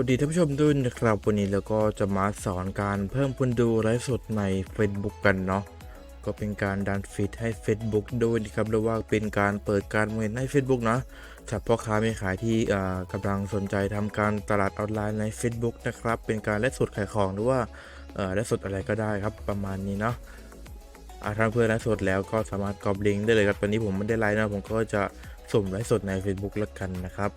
วัสดีท่านผู้ชมด้วยนะครับวันนี้เราก็จะมาสอนการเพิ่มคนดูไลฟ์สดใน Facebook กันเนาะก็เป็นการดันฟีดให้ Facebook ด้วยนะครับหรือว่าเป็นการเปิดการเงินให้ Facebook นะสำหรับพ่อค้าแม่ขายที่อ่ากำลังสนใจทำการตลาดออนไลน์ใน Facebook นะครับเป็นการไลฟ์สดขายของหรือว่าไลฟ์สดอะไรก็ได้ครับประมาณนี้เนาะอ่าถ้าเพื่อนไลฟ์สดแล้วก็สามารถกรอบลิงก์ได้เลยครับตอนนี้ผมไม่ได้ไลฟ์นะผมก็จะสุ่มไลฟ์สดใน Facebook แล้วกันนะครับ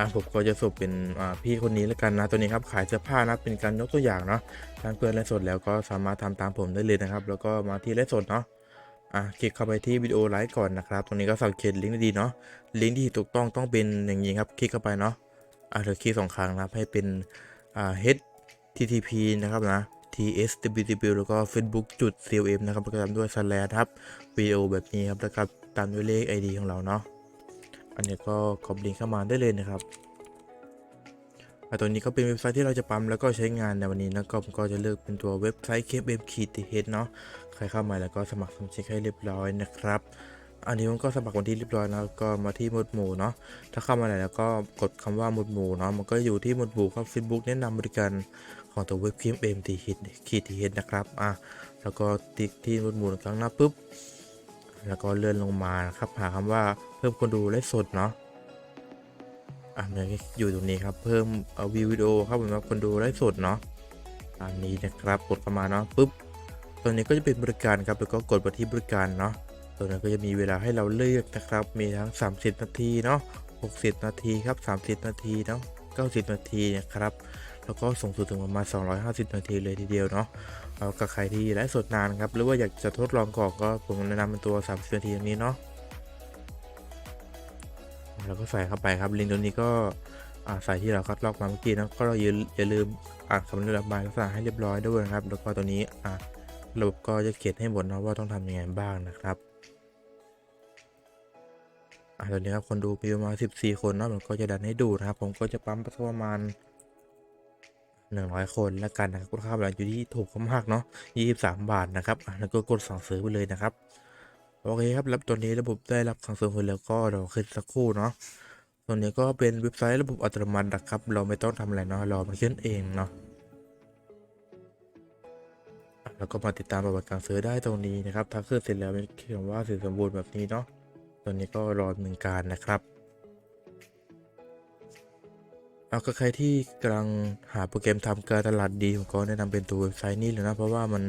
อะผมก็จะสรุปเป็นอ่าพี่คนนี้แล้วกันนะตัวนี้ครับขายเสื้อผ้านะเป็นการยกตัวอย่างเนาะทางเพื่อนไลฟ์สดแล้วก็สามารถทำตามผมได้เลยนะครับ แล้วก็มาที่ไลฟ์สดเนาะอะคลิกเข้าไปที่วิดีโอไลฟ์ก่อนนะครับ ตรงนี้ก็สังเกตลิงก์ดีๆเนาะลิงก์ที่ถูกต้องต้องเป็นอย่างนี้ครับคลิกเข้าไปเนาะอะเดี๋ยวคลิกสองครั้งนะครับให้เป็นอ่า http นะครับนะ tsww แล้วก็ facebook จุด com นะครับแล้วก็ตามด้วย slash ครับวิดีโอแบบนี้ครับแล้วก็ตามด้วยเลข id ของเราเนาะ อันนี้ก็คอมลิงก์เข้ามาได้เลยนะครับอตัวนี้ก็เป็นเว็บไซต์ที่เราจะปั๊มแล้วก็ใช้งานในวันนี้นะก็ผมก็จะเลือกเป็นตัวเว็บไซต์ KFM คีทีเฮดเนาะใครเข้ามาแล้วก็สมัครสมาชิกให้เรียบร้อยนะครับ อันนี้ผมก็สมัครวันที่เรียบร้อยแล้วก็มาที่หมวดหมู่เนาะถ้าเข้ามาแล้วก็กดคำว่าหมวดหมู่เนาะมันก็อยู่ที่หมวดหมู่ครับ Facebook แนะนำบริการของตัวเว็บ KFM ทีเฮดคีทีเฮดนะครับอะแล้วก็ติ๊กที่หมวดหมู่ครั้งหน้าปุ๊บแล้วก็เลื่อนลงมานะครับหาคำว่า เพิ่มคนดูไลฟ์สดเนาะอะมันก็อยู่ตรงนี้ครับ เพิ่มเอาวิววิดีโอครับผมว่าคนดูไลฟ์สดเนาะอันนี้นะครับกดเข้ามาเนาะปุ๊บตัวนี้ก็จะเป็นบริการครับแล้วก็กดไปที่บริการเนาะตัวนี้ก็จะมีเวลาให้เราเลือกนะครับ มีทั้ง 30 นาทีเนาะ60 นาทีครับ 30 นาทีเนาะ90 นาทีนะครับแล้วก็ส่งสุดถึงประมาณ 250 นาทีเลยทีเดียวเนาะเอากับใครที่ไลฟ์สดนานครับ หรือว่าอยากจะทดลองก่อนก็ผมแนะนำเป็นตัว 30 นาทีตรงนี้เนาะ แล้วก็ใส่เข้าไปครับลิงก์ตัวนี้ก็ใส่ที่เราคัดลอกมาเมื่อกี้นะก็อย่าอย่าลืมอ่านคำระบายลักษณะให้เรียบร้อยด้วยนะครับ แล้วก็ตัวนี้อ่าระบบก็จะเขียนให้หมดนะว่าต้องทำยังไงบ้างนะครับอ่าตอนนี้ครับคนดูมีประมาณ14 คนนาะมันก็จะดันให้ดูนะครับ ผมก็จะปั๊มประมาณหนึ่งร้อยคนแล้วกันนะครับคุณค่าบริการอยู่ที่ถูกมากเนาะยี่สิบสามบาทนะครับแล้วก็กดสั่งซื้อไปเลยนะครับ โอเคครับแล้วตัวนี้ระบบได้รับสั่งซื้อไปแล้วก็เราขึ้นสักครู่เนาะตัวนี้ก็เป็นเว็บไซต์ระบบอัตโนมัตินะครับ เราไม่ต้องทำอะไรเนาะเรามาขึ้นเองเนาะแล้วก็มาติดตามประวัติการซื้อได้ตรงนี้นะครับถ้าขึ้นเสร็จแล้วเป็นเขียนว่าเสร็จสมบูรณ์แบบนี้เนาะตัวนี้ก็รอดำเนินการนะครับ เอาก็ใครที่กำลังหาโปรแกรมทำการตลาดดีผมก็แนะนำเป็นตัวเว็บไซต์นี้เลยนะ เพราะว่ามัน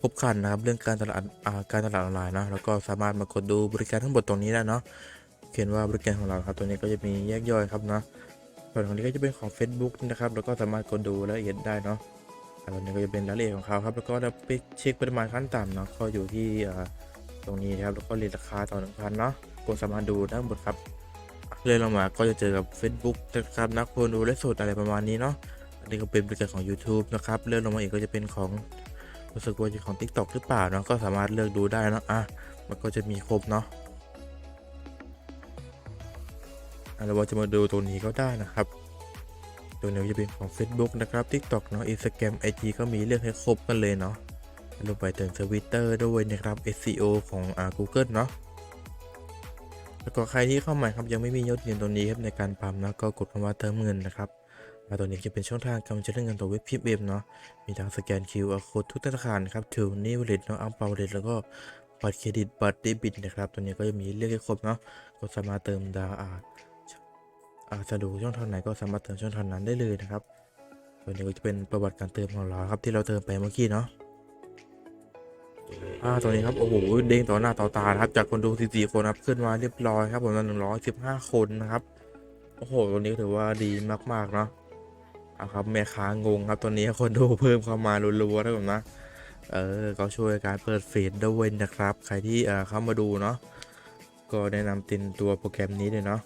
ครบครันนะครับ เรื่องการตลาดาการตลาดออนไลน์นะแล้วก็สามารถมากดดูบริการทั้งหมดตรงนี้ได้เนาะเขียนว่าบริการของเราครับตัวนี้ก็จะมีแยกย่อยครับนะส่วนของนี้ก็จะเป็นของ Facebook นะครับแล้วก็สามารถกดดูรายละเอียดได้เนาะอันนี้ก็จะเป็นรายละเอียดของเขาครับแล้วก็เราไปเช็คปริมาณขั้นต่ำเนาะก็อยู่ที่ตรงนี้นะครับแล้วก็เรียนราคาต่อหนึ่งพันเนาะกดสามารถดูได้หมดครับ เลื่อนลงมาก็จะเจอกับ Facebook นะครับนักคนดูและสดอะไรประมาณนี้เนาะอันนี้ก็เป็นบริการของ YouTube นะครับเลื่อนลงมาอีกก็จะเป็นของรู้สึกว่าจะของ TikTok หรือเปล่าเนาะก็สามารถเลือกดูได้เนาะอะมันก็จะมีครบเนาะอะเราจะมาดูตรงนี้ก็ได้นะครับ ตัวนี้จะเป็นของ Facebook นะครับ TikTok เนาะ Instagram IG ก็มีเลือกให้ครบกันเลยเนาะลงไปถึง Twitter ด้วยนะครับ SEO ของอ่า Google เนาะ แล้วก็ใครที่เข้าใหม่ครับยังไม่มียอดเงินตรงนี้ครับในการปั๊มนะก็กดคำว่าเติมเงินนะครับมาตัวนี้จะเป็นช่องทางการใช้เงินตัวเว็บพิมพ์เอ็มเนาะมีทั้งสแกน QR Code ทุกธนาคารครับถือนี่วเล็ตเนาะอัมเปาเลตแล้วก็บัตรเครดิตบัตรเดบิตนะครับตัวนี้ก็จะมีเรียกให้ครบเนาะก็สามารถเติมดาวอาอาสะดวกช่องทางไหนก็สามารถเติมช่องทางนั้นได้เลยนะครับตัวนี้ก็จะเป็นประวัติการเติมของเราครับที่เราเติมไปเมื่อกี้เนาะ อ่าตรงนี้ครับโอ้โหเด้งต่อหน้าต่อตานะครับ จากคนดู44คนครับขึ้นมาเรียบร้อยครับผมหนึ่งร้อยสิบห้าคนนะครับโอ้โหตัวนี้ถือว่าดีมากๆเนาะเอาครับแม่ค้างงครับตอนนี้คนดูเพิ่มเข้ามารัวๆนะผมนะเออก็ช่วยการเปิดเฟีดด้วยนะครับ ใครที่เอ่อเข้ามาดูเนาะก็แนะนำตินตัวโปรแกรมนี้เลยเนาะ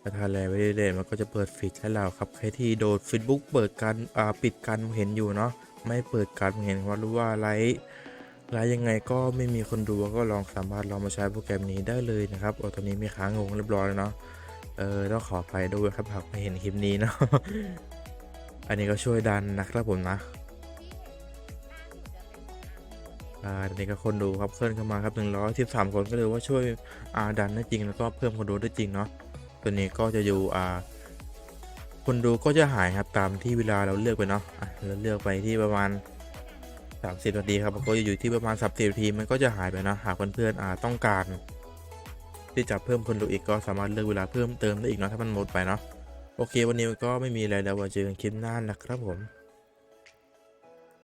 ถ้าทานแล้วไปเรื่อยๆมันก็จะเปิดฟีดให้เราครับ ใครที่โดด Facebook เปิดการอ่าปิดการเห็นอยู่เนาะ ไม่เปิดการเห็นว่ารู้ว่าไลฟ์แล้วยังไงก็ไม่มีคนดูก็ลองสามารถลองมาใช้โปรแกรมนี้ได้เลยนะครับโอ้ตอนนี้มีค้างงงเรียบร้อยแล้วเนาะเออต้องขอไปด้วยครับหากไม่เห็นคลิปนี้เนาะอันนี้ก็ช่วยดันนะครับผมนะอ่าอันนี้ก็คนดูครับเคลื่อนเข้ามาครับหนึ่งร้อยสิบสามคนก็เลยว่าช่วยอ่าดันได้จริงแล้วก็เพิ่มคนดูได้จริงเนาะตัวนี้ก็จะอยู่อ่า คนดูก็จะหายครับตามที่เวลาเราเลือกไปเนาะะเราเลือกไปที่ประมาณ 30นาทีครับมันก็จะอยู่ที่ประมาณ30นาทีมันก็จะหายไปเนาะหากเพื่อนๆอ่าต้องการ ที่จะเพิ่มคนดูอีกก็สามารถเลือกเวลาเพิ่มเติมได้อีกเนาะถ้ามันหมดไปเนาะโอเค วันนี้ก็ไม่มีอะไรแล้วไว้เจอกันคลิปหน้านะครับผม